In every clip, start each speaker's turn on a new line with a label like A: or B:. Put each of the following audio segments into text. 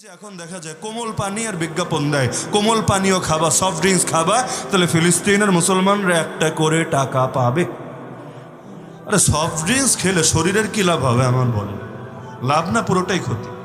A: যে এখন দেখা যায় কোমল পানি আর বিজ্ঞাপন দেয়। কোমল পানীয় খাবা সফট ড্রিঙ্কস খাবা, তাহলে ফিলিস্তিনের মুসলমানরা একটা করে টাকা পাবে। আরে সফট ড্রিঙ্কস খেলে শরীরের কি লাভ হবে আমার বলেন? লাভ না পুরোটাই ক্ষতি।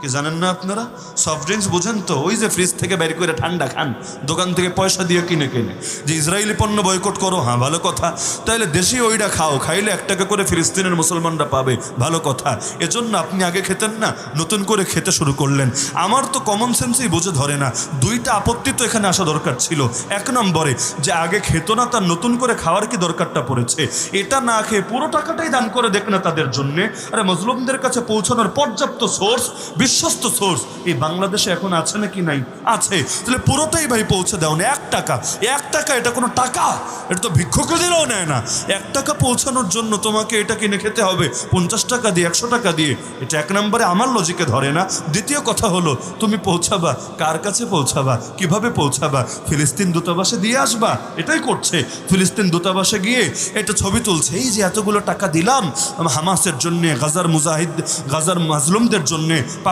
A: কি জানেন না আপনারা? সফট ড্রিঙ্কস বোঝেন তো? ওই যে ফ্রিজ থেকে বের করে ঠান্ডা খান, দোকান থেকে পয়সা দিয়ে কিনে কিনে। যে ইসরায়েলি পণ্য বয়কট করো হ্যাঁ ভালো কথা। তাইলে দেশি ওইটা খাও, খাইলে এক টাকা করে ফিলিস্তিনের মুসলমানরা পাবে, ভালো কথা। এজন্য আপনি আগে খেতেন না, নতুন করে খেতে শুরু করলেন। আমার তো কমন সেন্সই বুঝে ধরে না। দুইটা আপত্তি তো এখানে আসা দরকার ছিল। এক নম্বরে, যে আগে খেত না, তার নতুন করে খাওয়ার কি দরকারটা পড়েছে? এটা না খেয়ে পুরো টাকাটাই দান করে দেখ না তাদের জন্যে। আরে মজলুমদের কাছে পৌঁছানোর পর্যাপ্ত সোর্স বিশ্বস্ত সোর্স এই বাংলাদেশে এখন আছে নাকি নাই? আছে। তাহলে পুরোটাই ভাই পৌঁছে দাও না। এক টাকা। এক টাকা, এটা কোনো টাকা? এটা তো ভিক্ষুকে দিলেও নেয় না। এক টাকা পৌঁছানোর জন্য তোমাকে এটা কিনে খেতে হবে। পঞ্চাশ টাকা দিয়ে, একশো টাকা দিয়ে। এটা এক নম্বরে আমার লজিকে ধরে না। দ্বিতীয় কথা হলো, তুমি পৌঁছাবা। কার কাছে পৌঁছাবা? কীভাবে পৌঁছাবা? ফিলিস্তিন দূতাবাসে দিয়ে আসবা? এটাই করছে। ফিলিস্তিন দূতাবাসে গিয়ে এটা ছবি তুলছে। এই যে এতগুলো টাকা দিলাম, হামাসের জন্যে, গাজার মুজাহিদ, গাজার মাজলুমদের জন্য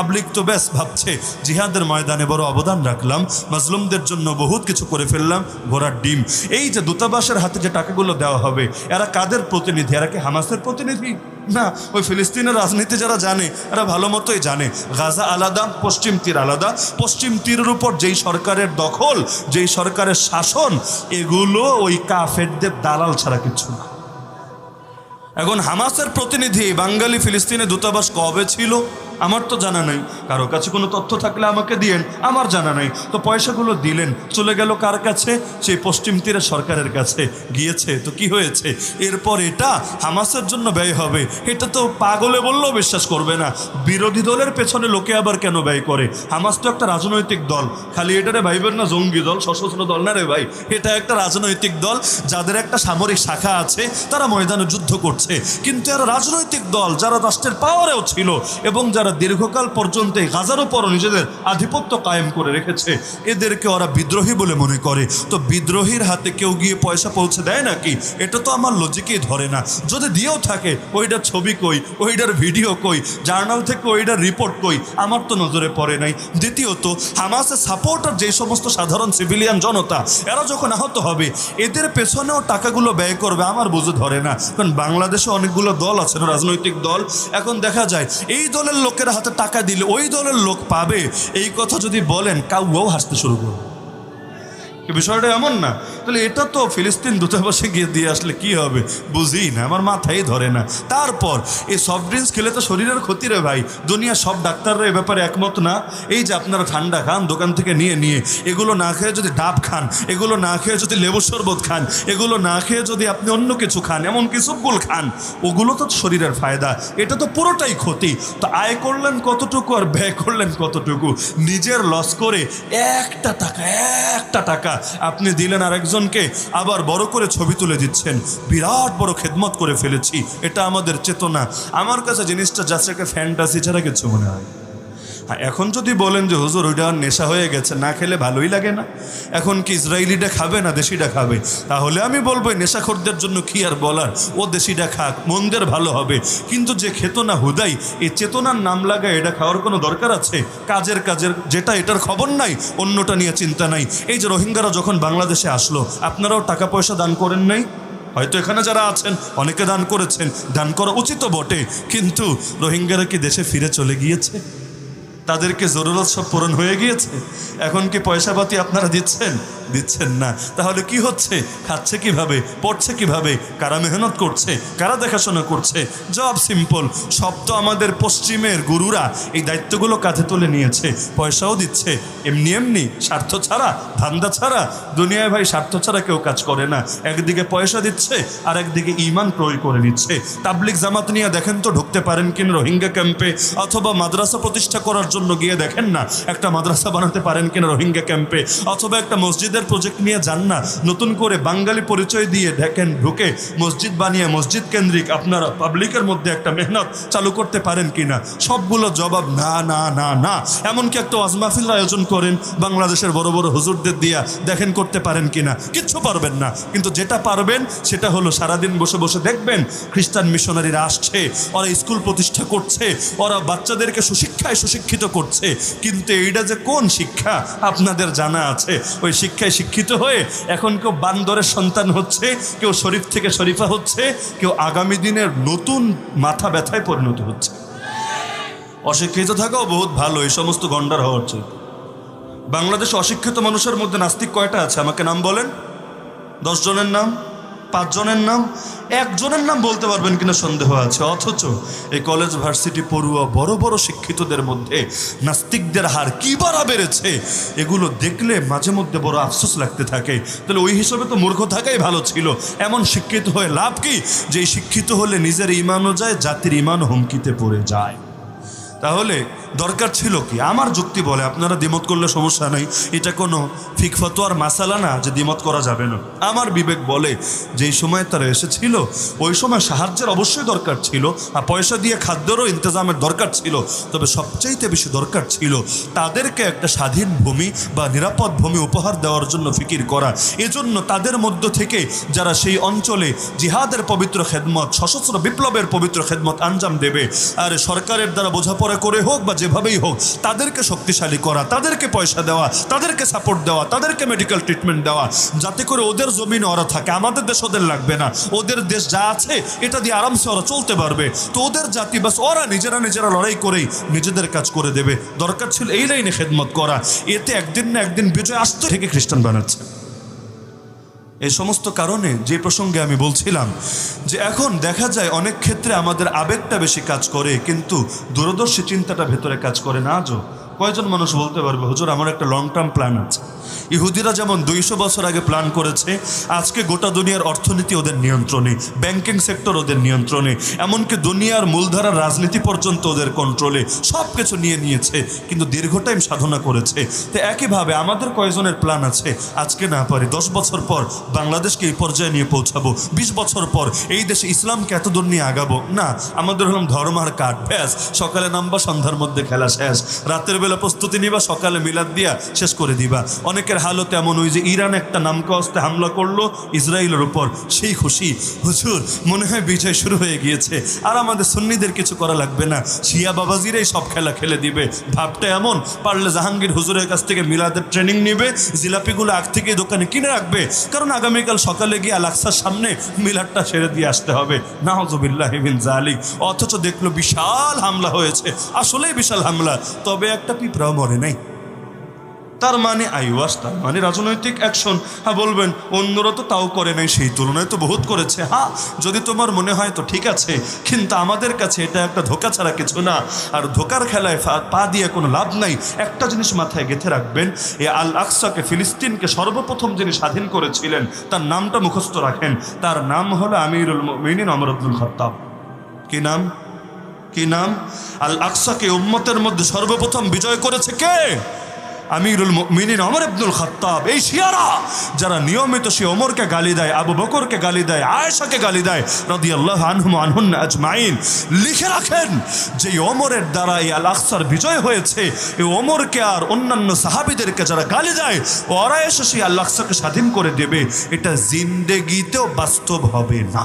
A: পাবলিক তো ব্যাস ভাবছে, জিহাদের ময়দানে বড় অবদান রাখলাম, মাজলুমদের জন্য বহুত কিছু করে ফেললাম, ঘোড়ার ডিম। এই যে দূতাবাসের হাতে যে টাকাগুলো দেওয়া হবে, এরা কাদের প্রতিনিধি? এরা কি হামাসের প্রতিনিধি? না, ওই ফিলিস্তিনের রাজনীতি যারা জানে, এরা ভালো মতোই জানে। গাজা আলাদা, পশ্চিম তীর আলাদা। পশ্চিম তীরের উপর যেই সরকারের দখল, যেই সরকারের শাসন, এগুলো ওই কাফেরদের দালাল ছাড়া কিছু না। এখন হামাসের প্রতিনিধি বাঙালি ফিলিস্তিনে দূতাবাস কবে ছিল? আমার তো জানা নাই। কারও কাছে কোনো তথ্য থাকলে আমাকে দিয়েন, আমার জানা নাই। তো পয়সাগুলো দিলেন, চলে গেল কার কাছে? সেই পশ্চিম তীরের সরকারের কাছে। গিয়েছে, তো কি হয়েছে? এরপর এটা হামাসের জন্য ব্যয় হবে। এটা তো পাগলে বললেও বিশ্বাস করবে না। বিরোধী দলের পেছনে লোকে আবার কেন ব্যয় করে? হামাস তো একটা রাজনৈতিক দল। খালি এটারে ভাইবেন না জঙ্গি দল, সশস্ত্র দল। না রে ভাই, এটা একটা রাজনৈতিক দল, যাদের একটা সামরিক শাখা আছে, তারা ময়দানে যুদ্ধ করছে। কিন্তু এরা রাজনৈতিক দল, যারা রাষ্ট্রের পাওয়ারেও ছিল, এবং যারা দীর্ঘকাল পর্যন্ত গাজার উপরও নিজেদের আধিপত্য কায়েম করে রেখেছে। এদেরকে ওরা বিদ্রোহী বলে মনে করে। তো বিদ্রোহীর হাতে কেউ গিয়ে পয়সা পৌঁছে দেয় নাকি? এটা তো আমার লজিকেই ধরে না। যদি দিয়েও থাকে ওইটার ছবি কই? ওইটার ভিডিও কই? জার্নাল থেকে ওইটার রিপোর্ট কই? আমার তো নজরে পড়ে নাই। দ্বিতীয়ত হামাসের সাপোর্টার যে সমস্ত সাধারণ সিভিলিয়ান জনতা, এরা যখন আহত হবে, এদের পেছনেও টাকাগুলো ব্যয় করবে আমার বুঝে ধরে না। কারণ বাংলাদেশে অনেকগুলো দল আছে, রাজনৈতিক দল। এখন দেখা যায়, এই দলের লোকের হাতে টাকা দিলে ওই দলের লোক পাবে। এই কথা যদি বলেন, কাউও হাসতে শুরু করবে। বিষয়টা এমন না। তাহলে এটা তো ফিলিস্তিন দূতাবাসে গিয়ে দিয়ে আসলে কি হবে? বুঝি না, আমার মাথায় ধরে না। তারপর, এই সফট ড্রিঙ্কস খেলে তো শরীরের ক্ষতি রে ভাই। দুনিয়া সব ডাক্তাররা এ ব্যাপারে একমত না? এই যে আপনারা ঠান্ডা খান, দোকান থেকে নিয়ে নিয়ে, এগুলো না খেয়ে যদি ডাব খান, এগুলো না খেয়ে যদি লেবু শরবত খান, এগুলো না খেয়ে যদি আপনি অন্য কিছু খান, এমন কিছু গুল খান, ওগুলো তো শরীরের ফায়দা। এটা তো পুরোটাই ক্ষতি। তো আয় করলেন কতটুকু আর ব্যয় করলেন কতটুকু? নিজের লস করে একটা টাকা একটা টাকা আপনি দিলেন আরেকজনকে, আবার বড় করে ছবি তুলে দিচ্ছেন। বিরাট বড় খেদমত করে ফেলেছি, এটা আমাদের চেতনা। আমার কাছে জিনিসটা যাচ্ছে ফ্যান্টাসি ছাড়া কিছু মনে হয়। হ্যাঁ এখন যদি বলেন যে, হুজুর, ওইটা আর নেশা হয়ে গেছে, না খেলে ভালোই লাগে না। এখন কি ইসরায়েলিটা খাবে না দেশিটা খাবে? তাহলে আমি বলব নেশাখোরদের জন্য কি আর বলার? ও দেশিটা খাক, মন্দের ভালো হবে। কিন্তু যে খেত না হুদাই, এই চেতনার নাম লাগায় এটা খাওয়ার কোনো দরকার আছে? কাজের কাজের, যেটা এটার খবর নাই, অন্যটা নিয়ে চিন্তা নাই। এই যে রোহিঙ্গারা যখন বাংলাদেশে আসলো, আপনারাও টাকা পয়সা দান করেন নাই? হয়তো এখানে যারা আছেন, অনেকে দান করেছেন। দান করা উচিত বটে। কিন্তু রোহিঙ্গারা কি দেশে ফিরে চলে গিয়েছে? তাদেরকে জরুরত সব পূরণ হয়ে গিয়েছে। এখন কি পয়সাপাতি আপনারা দিচ্ছেন? দিচ্ছেন না। তাহলে কি হচ্ছে? খাচ্ছে কীভাবে? পড়ছে কীভাবে? কারা মেহনত করছে? কারা দেখাশোনা করছে? Job simple. সব তো আমাদের পশ্চিমের গুরুরা এই দায়িত্বগুলো কাঁধে তুলে নিয়েছে। পয়সাও দিচ্ছে। এমনি এমনি স্বার্থ ছাড়া, ধান্দা ছাড়া, দুনিয়ায় ভাই স্বার্থ ছাড়া কেউ কাজ করে না। একদিকে পয়সা দিচ্ছে আর একদিকে ইমান প্রয়োগ করে নিচ্ছে। তাবলিক জামাত নিয়ে দেখেন তো ঢুকতে পারেন কিনা রোহিঙ্গা ক্যাম্পে, অথবা মাদ্রাসা প্রতিষ্ঠা করার জন্য গিয়ে দেখেন না, একটা মাদ্রাসা বানাতে পারেন কিনা রোহিঙ্গা ক্যাম্পে, অথবা একটা মসজিদে মসজিদের প্রজেক্ট নিয়ে যান না। নতুন করে বাঙালি পরিচয় দিয়ে দেখেন ঢুকে মসজিদ বানিয়ে মসজিদ কেন্দ্রিক আপনারা পাবলিকের মধ্যে একটা মেহনত চালু করতে পারেন কিনা? সবগুলো জবাব না না না না। এমনকি একটা ওয়াজ মাহফিল আয়োজন করেন, বাংলাদেশের বড় বড় হুজুরদের দিয়া দেখেন করতে পারেন কিনা? কিচ্ছু পারবেন না। কিন্তু যেটা পারবেন, সেটা হলো সারাদিন বসে বসে দেখবেন, খ্রিস্টান মিশনারিরা আসছে, ওরা স্কুল প্রতিষ্ঠা করছে, ওরা বাচ্চাদেরকে সুশিক্ষায় সুশিক্ষিত করছে। কিন্তু এইটা যে কোন শিক্ষা? আপনাদের জানা আছে। ওই শিক্ষায় শিক্ষিত হয়ে এখন কেউ বান্দরের সন্তান হচ্ছে, কেউ শরীফ থেকে শরীফা হচ্ছে, কেউ আগামী দিনের নতুন মাথা ব্যথায় পরিণত হচ্ছে। অশিক্ষিত থাকাও বহুত ভালো, এই সমস্ত গন্ডার হওয়া উচিত বাংলাদেশ অশিক্ষিত মানুষের মধ্যে নাস্তিক কয়টা আছে? আমাকে নাম বলেন। দশজনের নাম? পাঁচজনের নাম, একজনের নাম বলতে পারবেন কিনা সন্দেহ আছে। অথচ এই কলেজ ভার্সিটি পড়ুয়া বড় বড় শিক্ষিতদের মধ্যে নাস্তিকদের হার কি বাড়া বেড়েছে, এগুলো দেখলে মাঝে মধ্যে বড় আফসোস লাগতে থাকে। তাহলে ওই হিসাবে তো মূর্খ থাকাই ভালো ছিল। এমন শিক্ষিত হয়ে লাভ কি? যে শিক্ষিত হলে নিজের ইমানও যায়, জাতির ইমানও হুমকিতে পড়ে যায়। তাহলে দরকার ছিল কি? আমার যুক্তি বলে, আপনারা দ্বিমত করলে সমস্যা নেই। এটা কোনো ফিক ফতোয়ার মাসালা না যে দ্বিমত করা যাবে না। আমার বিবেক বলে, যেই সময় তারা এসেছিল, ওই সময় সাহায্যের অবশ্যই দরকার ছিল আর পয়সা দিয়ে খাদ্যেরও ইন্তজামের দরকার ছিল। তবে সবচাইতে বেশি দরকার ছিল তাদেরকে একটা স্বাধীন ভূমি বা নিরাপদ ভূমি উপহার দেওয়ার জন্য ফিকির করা। এজন্য তাদের মধ্য থেকে যারা সেই অঞ্চলে জিহাদের পবিত্র খেদমত, সশস্ত্র বিপ্লবের পবিত্র খেদমত আঞ্জাম দেবে, আর সরকারের দ্বারা বোঝাপড়া করে হোক বা যেভাবেই হোক, তাদেরকে শক্তিশালী করা, তাদেরকে পয়সা দেওয়া, তাদেরকে সাপোর্ট দেওয়া, তাদেরকে মেডিকেল ট্রিটমেন্ট দেওয়া, যাতে করে ওদের জমিনে ওরা থাকে। আমাদের দেশ ওদের লাগবে না। ওদের দেশ যা আছে, এটা দিয়ে আরামসে ওরা চলতে পারবে। তো ওদের জাতি বাস, ওরা নিজেরা নিজেরা লড়াই করেই নিজেদের কাজ করে দেবে। দরকার ছিল এই লাইনে খেদমত করা। এতে একদিন না একদিন বিজয় আসতে থেকে খ্রিস্টান বানাচ্ছে। এই সমস্ত কারণে যে প্রসঙ্গে আমি বলছিলাম যে এখন দেখা যায় অনেক ক্ষেত্রে আমাদের আবেগটা বেশি কাজ করে, কিন্তু দূরদর্শী চিন্তাটা ভেতরে কাজ করে না, আজও। কয়জন মানুষ বলতে পারবে? হুজুর, আমার একটা লং টার্ম প্ল্যান আছে। ইহুদিরা যেমন দুইশো বছর আগে প্ল্যান করেছে, আজকে গোটা দুনিয়ার অর্থনীতি ওদের নিয়ন্ত্রণে ব্যাংকিং সেক্টর ওদের নিয়ন্ত্রণে, এমনকি দুনিয়ার মূলধারার রাজনীতি পর্যন্ত ওদের কন্ট্রোলে সব কিছু নিয়ে নিয়েছে, কিন্তু দীর্ঘ টাইম সাধনা করেছে। তো একইভাবে আমাদের কয়জনের প্ল্যান আছে? আজকে না পারে, দশ বছর পর বাংলাদেশকে এই পর্যায়ে নিয়ে পৌঁছাবো, বিশ বছর পর এই দেশে ইসলামকে এত দূর নিয়ে আগাবো? না, আমাদের হলাম ধর্ম আর কাঠ, ব্যাস। সকালে নামবা, সন্ধ্যার মধ্যে খেলা শেষ। রাতের বেলা প্রস্তুতি নিবা, সকালে মিলাদ দিয়া শেষ করে দিবা। অনেকের হালত এমন ওই যে ইরান একটা নামকা অস্তে হামলা করল, ইসরায়েলের উপর। সেই খুশি। হুজুর, মনে হয় বিজয় শুরু হয়ে গিয়েছে। আর আমাদের সুন্নিদের কিছু করা লাগবে না। শিয়া বাবাজিরাই সব খেলা খেলে দিবে। ভাবটা এমন, পারলে জাহাঙ্গীর হুজুরের কাছ থেকে মিলাদের ট্রেনিং নিবে, জিলাপিগুলো আগ থেকে দোকানে কিনে রাখবে। কারণ আগামীকাল সকালে গিয়ে আলাক্সার সামনে মিলাদটা সেরে দিয়ে আসতে হবে। নাহজবিল্লাহিমিন জালিক অথচ দেখল বিশাল হামলা হয়েছে। আসলেই বিশাল হামলা। তবে একটা পিঁপড়াও মরে নাই। তার মানে আইওয়াস, তার মানে রাজনৈতিক অ্যাকশন হ্যাঁ বলবেন, অন্যরা তো তাও করে নাই, সেই তুলনায় তো বহুত করেছে। হ্যাঁ যদি তোমার মনে হয় তো ঠিক আছে, কিন্তু আমাদের কাছে এটা একটা ধোকা ছাড়া কিছু না। আর ধোকার খেলায় পা দিয়ে কোনো লাভ নাই। একটা জিনিস মাথায় গেঁথে রাখবেন, এ আল আকসাকে ফিলিস্তিনকে সর্বপ্রথম যিনি স্বাধীন করেছিলেন, তার নামটা মুখস্থ রাখেন। তার নাম হলো আমিরুল মিনিন অমর আব্দুল খত্তাব। কি নাম? কি নাম? আল আকসাকে উম্মতের মধ্যে সর্বপ্রথম বিজয় করেছে কে? আমিরুল মিনিন অমর আব্দুল খত্তাব। এই শিয়ারা যারা নিয়মিত সে ওমরকে গালি দেয়, আবু বকরকে গালি দেয়, আয়েশাকে গালি দেয় রদি আল্লাহ আনহুম আনহুন আজমাইন। লিখে রাখেন যে এই ওমরের দ্বারা এই আল আকসার বিজয় হয়েছে। এই ওমরকে আর অন্যান্য সাহাবিদেরকে যারা গালি দেয় ওরা এসে সেই আল আকসাকে স্বাধীন করে দেবে। এটা জিন্দেগিতেও বাস্তব হবে না।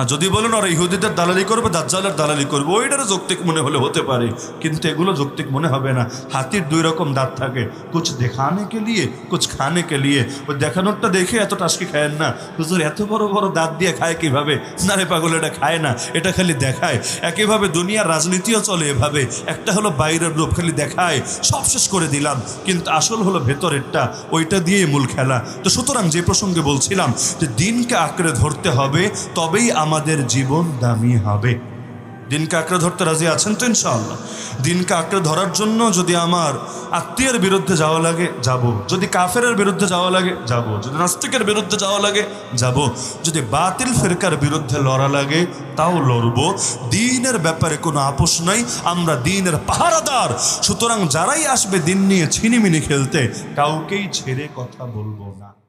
A: আর যদি বলেন ওরা ইহুদিদের দালালি করবে, দাজ্জালের দালালি করবে, ওইটারও যৌক্তিক মনে হলে হতে পারে। কিন্তু এগুলো যৌক্তিক মনে হবে না। হাতির দুই রকম দাঁত থাকে। কুছ দেখানে কে লিয়ে, কুছ খানে কে লিয়ে। ওই দেখানোরটা দেখে এত টাসকি খায়েন না। হুজুর, এত বড় বড় দাঁত দিয়ে খায় কীভাবে? না রে পাগল, এটা খায় না। এটা খালি দেখায়। একইভাবে দুনিয়ার রাজনীতিও চলে এভাবে। একটা হলো বাইরের রূপ, খালি দেখায়। সব শেষ করে দিলাম। কিন্তু আসল হলো ভেতরেরটা। ওইটা দিয়েই মূল খেলা। তো সুতরাং যে প্রসঙ্গে বলছিলাম যে, দিনকে আঁকড়ে ধরতে হবে, তবেই আমাদের জীবন দামি হবে। দিনকে আঁকড়ে ধরতে রাজি আছেন তো ইনশাআল্লাহ? দিনকে আঁকড়ে ধরার জন্য যদি আমার আত্মীয়ের বিরুদ্ধে যাওয়া লাগে, যাব। যদি কাফেরের বিরুদ্ধে যাওয়া লাগে, যাব। যদি নাস্তিকের বিরুদ্ধে যাওয়া লাগে, যাব। যদি বাতিল ফেরকার বিরুদ্ধে লড়া লাগে, তাও লড়ব। দিনের ব্যাপারে কোনো আপোষ নাই, আমরা দিনের পাহারাদার। সুতরাং যারাই আসবে দিন নিয়ে ছিনিমিনি খেলতে, কাউকেই ছেড়ে কথা বলব না।